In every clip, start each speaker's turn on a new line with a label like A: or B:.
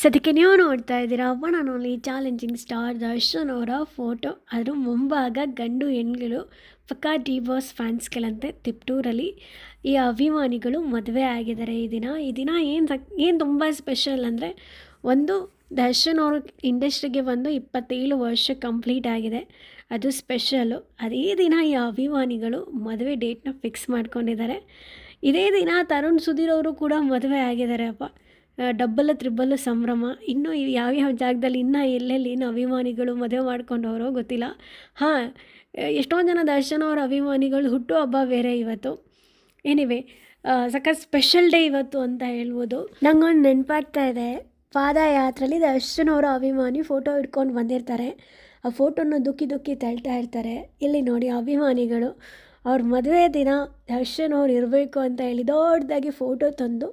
A: ಸದ್ಯಕ್ಕೆ ನೀವು ನೋಡ್ತಾ ಇದ್ದೀರಾ? ಒನ್ ನಾನು ಓನ್ಲಿ ಚಾಲೆಂಜಿಂಗ್ ಸ್ಟಾರ್ ದರ್ಶನ್ ಅವರ ಫೋಟೋ ಅದರ ಮುಂಭಾಗ ಗಂಡು ಹೆಣ್ಗಳು, ಪಕ್ಕಾ ಡಿ ಬಾಸ್ ಫ್ಯಾನ್ಸ್ಗಳಂತೆ ತಿಪ್ಟೂರಲ್ಲಿ ಈ ಅಭಿಮಾನಿಗಳು ಮದುವೆ ಆಗಿದ್ದಾರೆ ಈ ದಿನ. ಈ ದಿನ ಏನು ಏನು ತುಂಬ ಸ್ಪೆಷಲ್ ಅಂದರೆ ಒಂದು ದರ್ಶನ್ ಅವ್ರ ಇಂಡಸ್ಟ್ರಿಗೆ ಬಂದು ಇಪ್ಪತ್ತೇಳು ವರ್ಷ ಕಂಪ್ಲೀಟ್ ಆಗಿದೆ. ಅದು ಸ್ಪೆಷಲು ಅದೇ ದಿನ ಈ ಅಭಿಮಾನಿಗಳು ಮದುವೆ ಡೇಟ್ನ ಫಿಕ್ಸ್ ಮಾಡ್ಕೊಂಡಿದ್ದಾರೆ. ಇದೇ ದಿನ ತರುಣ್ ಸುಧೀರ್ ಅವರು ಕೂಡ ಮದುವೆ ಆಗಿದ್ದಾರೆ ಅಪ್ಪ. ಡಬ್ಬಲ್ ತ್ರಿಬ್ಬಲ ಸಂಭ್ರಮ. ಇನ್ನೂ ಯಾವ್ಯಾವ ಜಾಗದಲ್ಲಿ ಇನ್ನೂ ಎಲ್ಲೆಲ್ಲಿ ಇನ್ನು ಅಭಿಮಾನಿಗಳು ಮದುವೆ ಮಾಡ್ಕೊಂಡವರೋ ಗೊತ್ತಿಲ್ಲ. ಹಾಂ ಎಷ್ಟೋ ಜನ ದರ್ಶನ್ ಅವರ ಅಭಿಮಾನಿಗಳು ಹುಟ್ಟು ಹಬ್ಬ ಬೇರೆ ಇವತ್ತು. ಎನಿವೆ ಸಖತ್ ಸ್ಪೆಷಲ್ ಡೇ ಇವತ್ತು ಅಂತ ಹೇಳ್ಬೋದು. ನಂಗೊಂದು ನೆನಪಾಗ್ತಾ ಇದೆ. ಪಾದಯಾತ್ರೆಯಲ್ಲಿ ದರ್ಶನ್ ಅವರ ಅಭಿಮಾನಿ ಫೋಟೋ ಇಟ್ಕೊಂಡು ಬಂದಿರ್ತಾರೆ. ಆ ಫೋಟೋನ ದುಃಖಿ ದುಃಖಿ ತಳ್ತಾ ಇರ್ತಾರೆ. ಇಲ್ಲಿ ನೋಡಿ ಅಭಿಮಾನಿಗಳು. ಅವ್ರ ಮದುವೆ ದಿನ ದರ್ಶನ್ ಅವ್ರು ಇರಬೇಕು ಅಂತ ಹೇಳಿ ದೊಡ್ಡದಾಗಿ ಫೋಟೋ ತಂದು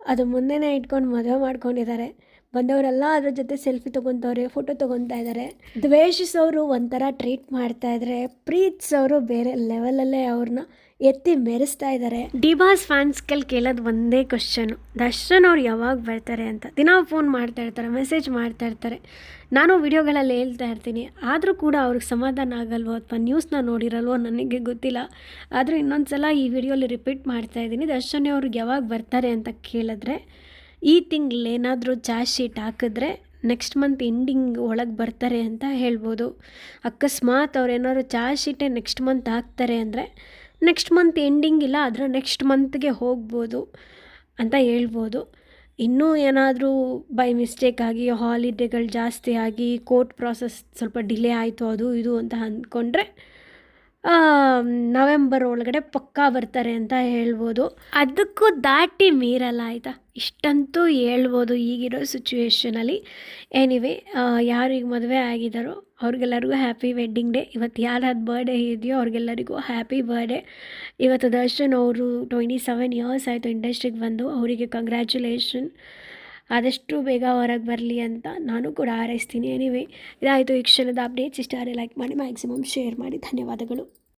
A: ಅದು ಮುಂದೆನೇ ಇಟ್ಕೊಂಡು ಮದುವೆ ಮಾಡ್ಕೊಂಡಿದ್ದಾರೆ. ಬಂದವರೆಲ್ಲ ಅದ್ರ ಜೊತೆ ಸೆಲ್ಫಿ ತೊಗೊತವ್ರೆ ಫೋಟೋ ತೊಗೊತಾ ಇದ್ದಾರೆ ದ್ವೇಷಿಸೋರು ಒಂಥರ ಟ್ರೀಟ್ ಮಾಡ್ತಾ ಇದ್ದಾರೆ ಪ್ರೀತಿಸೋರು ಬೇರೆ ಲೆವೆಲಲ್ಲೇ ಅವ್ರನ್ನ ಎತ್ತಿ ಮೆರೆಸ್ತಾ ಇದ್ದಾರೆ ಡಿಬಾಸ್ ಫ್ಯಾನ್ಸ್ಗಳು ಕೇಳೋದು ಒಂದೇ ಕ್ವಶನು ದರ್ಶನ್ ಅವ್ರು ಯಾವಾಗ ಬರ್ತಾರೆ ಅಂತ. ದಿನ ಫೋನ್ ಮಾಡ್ತಾ ಇರ್ತಾರೆ ಮೆಸೇಜ್ ಮಾಡ್ತಾ ಇರ್ತಾರೆ. ನಾನು ವಿಡಿಯೋಗಳಲ್ಲಿ ಹೇಳ್ತಾ ಇರ್ತೀನಿ. ಆದರೂ ಕೂಡ ಅವ್ರಿಗೆ ಸಮಾಧಾನ ಆಗಲ್ವೋ ಅಥವಾ ನ್ಯೂಸ್ನ ನೋಡಿರಲ್ವೋ ನನಗೆ ಗೊತ್ತಿಲ್ಲ. ಆದರೂ ಇನ್ನೊಂದು ಸಲ ಈ ವಿಡಿಯೋಲಿ ರಿಪೀಟ್ ಮಾಡ್ತಾ ಇದ್ದೀನಿ. ದರ್ಶನ್ ಅವ್ರಿಗೆ ಯಾವಾಗ ಬರ್ತಾರೆ ಅಂತ ಕೇಳಿದ್ರೆ ಈ ತಿಂಗಳೇನಾದರೂ ಚಾರ್ಜ್ ಶೀಟ್ ಹಾಕಿದ್ರೆ ನೆಕ್ಸ್ಟ್ ಮಂತ್ ಎಂಡಿಂಗ್ ಒಳಗೆ ಬರ್ತಾರೆ ಅಂತ ಹೇಳ್ಬೋದು. ಅಕಸ್ಮಾತ್ ಅವ್ರು ಏನಾದ್ರು ಚಾರ್ಜ್ ಶೀಟೇ ನೆಕ್ಸ್ಟ್ ಮಂತ್ ಹಾಕ್ತಾರೆ ಅಂದರೆ ನೆಕ್ಸ್ಟ್ ಮಂತ್ ಎಂಡಿಂಗ್ ಇಲ್ಲ ಅದರ ನೆಕ್ಸ್ಟ್ ಮಂತ್ಗೆ ಹೋಗ್ಬೋದು ಅಂತ ಹೇಳ್ಬೋದು. ಇನ್ನೂ ಏನಾದರೂ ಬೈ ಮಿಸ್ಟೇಕ್ ಆಗಿ ಹಾಲಿಡೇಗಳು ಜಾಸ್ತಿ ಆಗಿ ಕೋರ್ಟ್ ಪ್ರಾಸೆಸ್ ಸ್ವಲ್ಪ ಡಿಲೇ ಆಯಿತು, ಅದು ಇದು ಅಂತ ಅಂದ್ಕೊಂಡ್ರೆ ನವೆಂಬರ್ ಒಳಗಡೆ ಪಕ್ಕಾ ಬರ್ತಾರೆ ಅಂತ ಹೇಳ್ಬೋದು. ಅದಕ್ಕೂ ದಾಟಿ ಮೀರಲ್ಲ ಆಯಿತಾ ಇಷ್ಟಂತೂ ಹೇಳ್ಬೋದು ಈಗಿರೋ ಸಿಚುವೇಶನಲ್ಲಿ ಎನಿವೆ ಯಾರಿಗೆ ಮದುವೆ ಆಗಿದ್ದಾರೋ ಅವ್ರಿಗೆಲ್ಲರಿಗೂ ಹ್ಯಾಪಿ ವೆಡ್ಡಿಂಗ್ ಡೇ ಇವತ್ತು ಯಾರಾದ ಬರ್ಡೇ ಇದೆಯೋ ಅವ್ರಿಗೆಲ್ಲರಿಗೂ ಹ್ಯಾಪಿ ಬರ್ಡೇ ಇವತ್ತು ದರ್ಶನ್ ಅವರು ಟ್ವೆಂಟಿ ಸೆವೆನ್ ಇಯರ್ಸ್ ಆಯಿತು ಇಂಡಸ್ಟ್ರಿಗೆ ಬಂದು. ಅವರಿಗೆ ಕಂಗ್ರ್ಯಾಚುಲೇಷನ್ ಆದಷ್ಟು ಬೇಗ ಹೊರಗೆ ಬರಲಿ ಅಂತ ನಾನು ಕೂಡ ಹಾರೈಸ್ತೀನಿ. ಎನಿವೆ ಇದಾಯಿತು ಈ ಕ್ಷಣದ ಅಪ್ಡೇಟ್ಸ್ ಇಷ್ಟ ಲೈಕ್ ಮಾಡಿ ಮ್ಯಾಕ್ಸಿಮಮ್ ಶೇರ್ ಮಾಡಿ. ಧನ್ಯವಾದಗಳು.